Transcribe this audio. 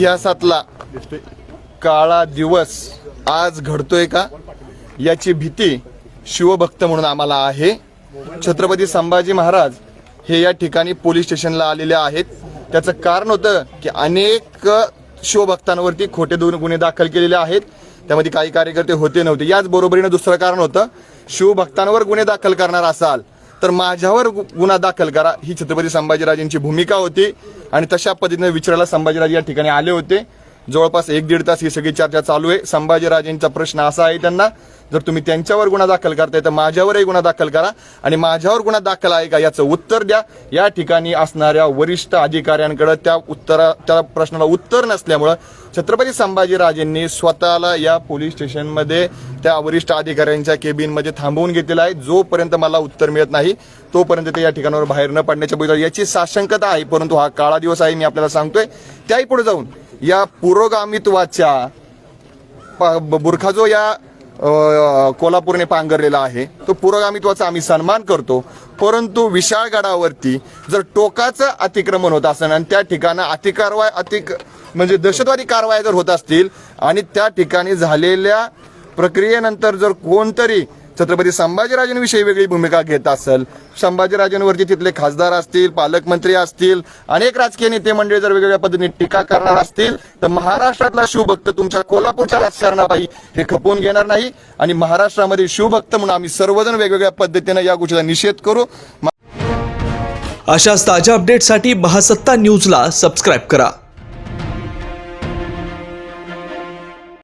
इतिहासातला काळा दिवस आज घडतोय का? याची भीती शिवभक्त म्हणून आम्हाला आहे. छत्रपती संभाजी महाराज हे या ठिकाणी पोलीस स्टेशनला आलेले आहेत. त्याचं कारण होतं की अनेक शिवभक्तांवरती खोटे दोन गुन्हे दाखल केलेले आहेत. त्यामध्ये काही कार्यकर्ते होते नव्हते. याच बरोबरीनं दुसरं कारण होतं शिवभक्तांवर गुन्हे दाखल करणार असाल तर माझ्यावर गुन्हा दाखल करा. ही छत्रपती संभाजीराजेंची भूमिका होती आणि तशा पद्धतीने विचारायला संभाजीराजे या ठिकाणी आले होते. जवळपास एक दीड तास ही सगळी चर्चा चालू आहे. संभाजीराजेंचा प्रश्न असा आहे त्यांना जर तुम्ही त्यांच्यावर गुन्हा दाखल करताय तर माझ्यावरही गुन्हा दाखल करा आणि माझ्यावर गुन्हा दाखल आहे का याचं उत्तर द्या. या ठिकाणी असणाऱ्या वरिष्ठ अधिकाऱ्यांकडे त्या उत्तरा त्या प्रश्नाला उत्तर नसल्यामुळं छत्रपती संभाजीराजेंनी स्वतःला या पोलीस स्टेशनमध्ये त्या वरिष्ठ अधिकाऱ्यांच्या केबिनमध्ये थांबवून घेतलेला आहे. जोपर्यंत मला उत्तर मिळत नाही तोपर्यंत ते या ठिकाणावर बाहेर न पडण्याच्या बद्दल याची साशंकता आहे. परंतु हा काळा दिवस आहे मी आपल्याला सांगतोय. त्याही पुढे जाऊन या पुरोगामित्वाच्या प- बुरखा जो या कोल्हापूरने पांघरलेला आहे तो पुरोगामित्वाचा आम्ही सन्मान करतो. परंतु विशाळगडावरती जर टोकाचं अतिक्रमण होत असेल आणि त्या ठिकाणं अतिकारवाय अतिक म्हणजे दहशतवादी कारवाया जर होत असतील आणि त्या ठिकाणी झालेल्या प्रक्रियेनंतर जर कोणतरी छत्रपती संभाजीराजांविषयी वेगळी भूमिका घेत असेल. संभाजीराजांवरती तिथले खासदार असतील पालकमंत्री असतील अनेक राजकीय नेते मंडळी जर वेगवेगळ्या पद्धतीने टीका करणार असतील तर महाराष्ट्रातला शिवभक्त तुमच्या कोल्हापूरच्या राजकारणापायी हे खपवून घेणार नाही. आणि महाराष्ट्रामध्ये शिवभक्त म्हणून आम्ही सर्वजण वेगवेगळ्या पद्धतीने या गोष्टीचा निषेध करू. अशाच ताज्या अपडेटसाठी महासत्ता न्यूजला सबस्क्राईब करा.